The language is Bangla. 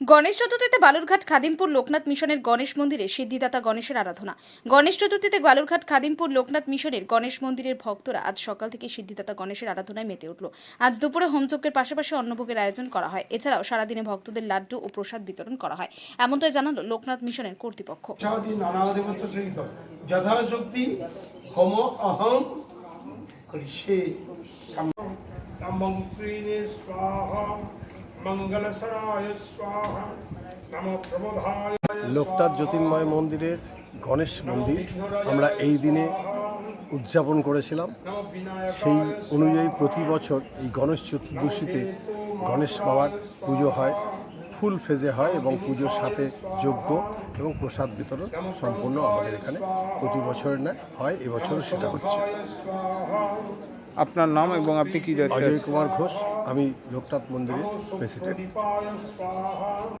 গণেশ চতুর্থীতে বালুরঘাট খাদিমপুর লোকনাথ মিশনের গণেশ মন্দিরে সিদ্ধিদাতা গণেশের আরাধনা। গণেশ চতুর্থীতে বালুরঘাট খাদিমপুর লোকনাথ মিশনের গণেশ মন্দিরের ভক্তরা আজ সকাল থেকে সিদ্ধিদাতা গণেশের আরাধনায় মেতে উঠল। আজ দুপুরে হোমযজ্ঞের পাশাপাশি অন্নভোগের আয়োজন করা হয়। এছাড়াও সারাদিনে ভক্তদের লাড্ডু ও প্রসাদ বিতরণ করা হয়। এমনটাই জানালো লোকনাথ মিশনের কর্তৃপক্ষ। স্বাহা। লোকনাথ জ্যোতির্ময় মন্দিরের গণেশ মন্দির আমরা এই দিনে উদযাপন করেছিলাম। সেই অনুযায়ী প্রতি বছর এই গণেশ চতুর্দশীতে গণেশ বাবার পুজো হয়, ফুল ফেজে হয় এবং পুজোর সাথে যোগ্য এবং প্রসাদ বিতরণ সম্পূর্ণ আমাদের এখানে প্রতি বছরের না হয় এবছরও সেটা হচ্ছে। আপনার নাম এবং আপনি কি অজয় কুমার ঘোষ আমি লোকনাথ মন্দিরের প্রেসিডেন্ট